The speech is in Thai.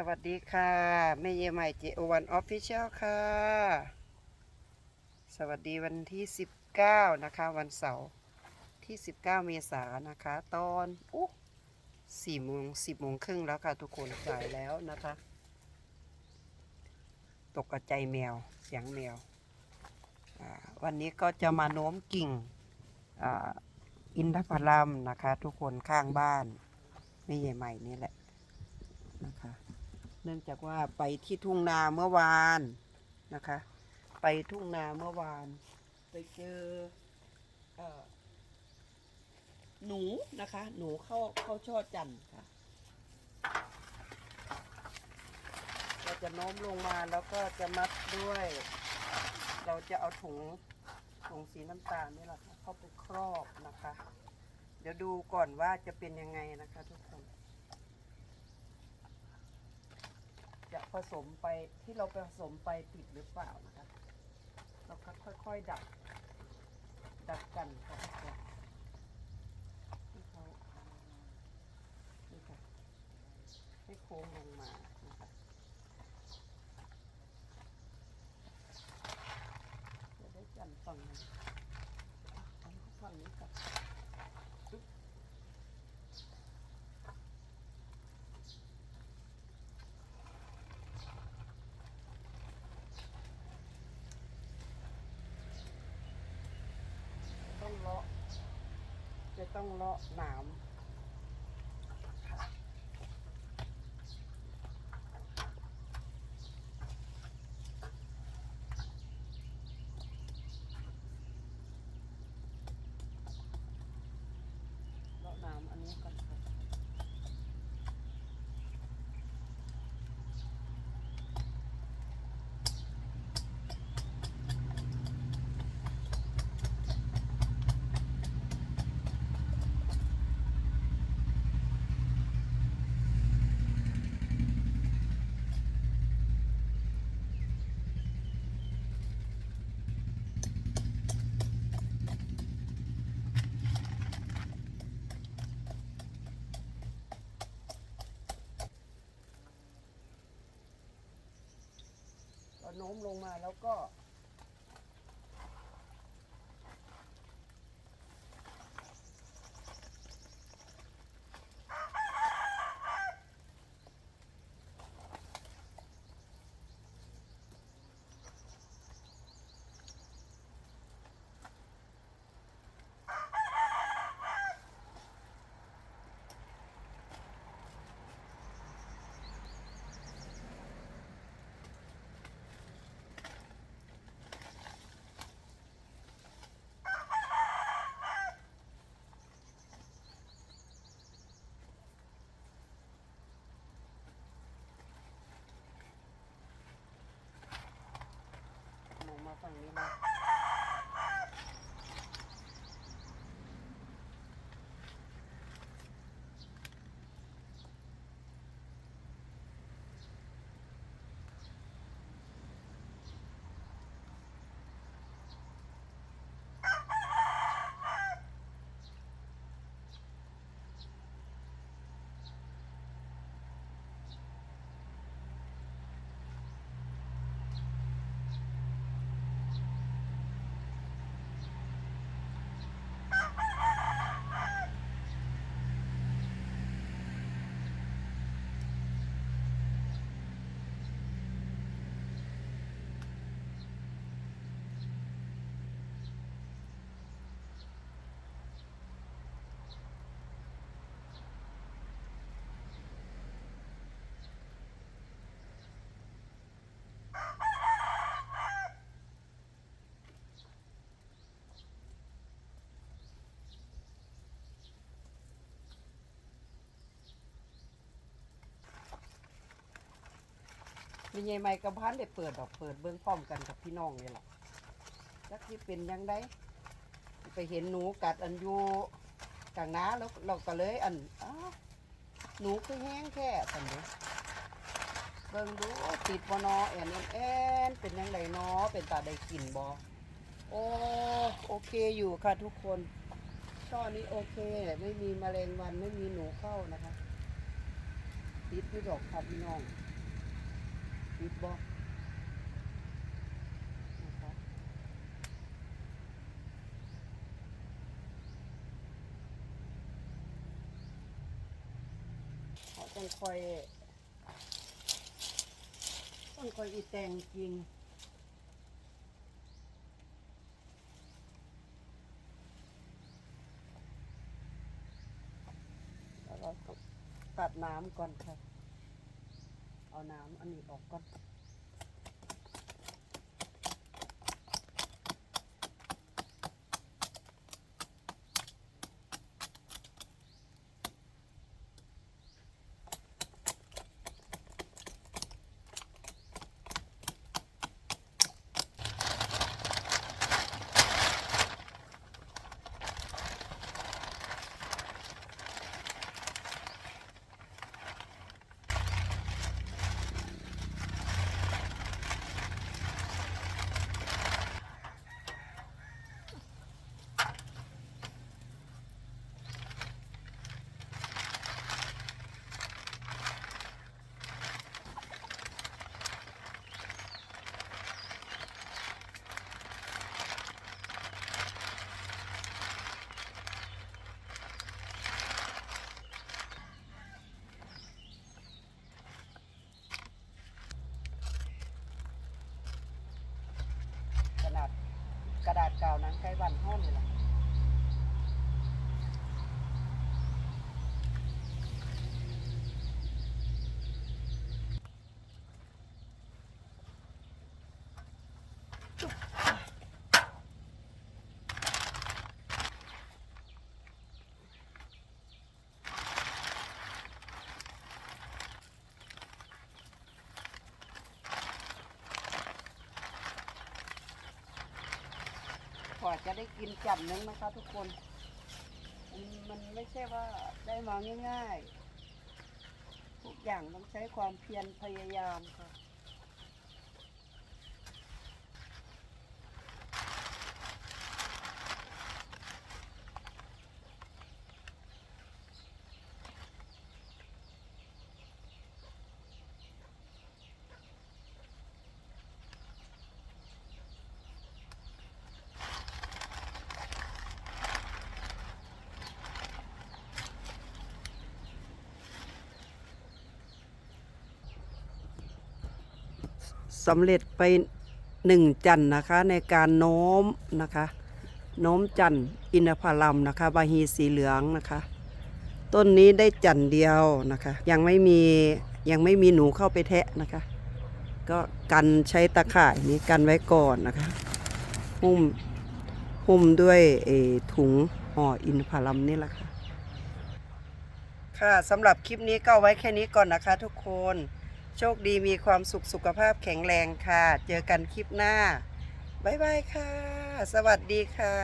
สวัสดีค่ะแม่เยใหม่เจโอวันออฟฟิเชียลค่ะ สวัสดีวันที่ 19 นะคะ วันเสาร์ที่ 19 เมษายนนะคะ ตอนอุ๊สี่โมงสิบโมงครึ่งแล้วค่ะ ทุกคนจ่ายแล้วนะคะ ตกกระใจแมวเสียงแมว วันนี้ก็จะมาโน้มกิ่งออินทผลัมนะคะ ทุกคนข้างบ้านแม่เยใหม่นี่แหละนะคะ เนื่องจากว่าไปที่ทุ่งนาเมื่อวานนะคะ ไปทุ่งนาเมื่อวาน ไปเจอเออหนูนะคะ หนูเข้าเข้าช่อจันท์ค่ะเราจะโน้มลงมาแล้วก็จะมัดด้วย เราจะเอาถุงถุงสีน้ำตาลนี่แหละเข้าไปครอบนะคะ เดี๋ยวดูก่อนว่าจะเป็นยังไงนะคะทุกคน จะผ สมไปที่เราผสมไปติดหรือเปล่านะคะ เราก็ค่อยๆดับดับกันค่ะทุกคนให้เขานี่ค่ะให้โค้งลงมานะคะจะได้จันฝั่งนี้เอาฝั่งนี้กับปึ๊บ ต้องเลาะ จะต้องเลาะหนามค่ะเลาะหนามอันนี้ก่อนค่ะเรา โน้มลงมาแล้วก็ ลงมาฝั่งนี้เลย มีไงไม่กับพันได้เปิดดอกเปิดเบื้องพร้อมกันกับพี่น้องนี่แหละแล้วที่เป็นยังไงไปเห็นหนูกัดอันอยู่กลางน้าแล้วเราก็เลยอันอ้าวหนูคือแห้งแค่สันเดเบิ่งดูติดบอนอแอนแอนแอนเป็นยังไงเนาะเป็นตาได้กลิ่นบอโอ้โอเคอยู่ค่ะทุกคนช่อนี้โอเค ไม่มีแมลงวันไม่มีหนูเข้านะคะติดที่ดอกค่ะพี่น้อง เติดบ่เขาต้องคอยต้องคอยอีแตงจริงแล้วเราตัดน้ำก่อนค่ะ เอาน้ำอันนี้ออกก่อน ขนาด กระดาษกาวหนังไก่บันห้อนี่แหละ พอจะได้กินจับนึงนะคะทุกคน มันไม่ใช่ว่าได้มาง่ายๆ ทุกอย่างต้องใช้ความเพียรพยายามค่ะ สำเร็จไปหนึ่งจันนะคะในการโน้มนะคะโน้มจันอินทผลัมนะคะบาฮีสีเหลืองนะคะ ต้นนี้ได้จันเดียวนะคะ ยังไม่มียังไม่มีหนูเข้าไปแทะนะคะ ก็กันใช้ตะข่ายนี้กันไว้ก่อนนะคะหุ้มหุ้มด้วยถุงห่ออินทผลัมนี่แหละค่ะค่ะสำหรับคลิปนี้ก็ไว้แค่นี้ก่อนนะคะทุกคน โชคดีมีความสุขสุขภาพแข็งแรงค่ะ เจอกันคลิปหน้า บ๊ายบายค่ะ สวัสดีค่ะ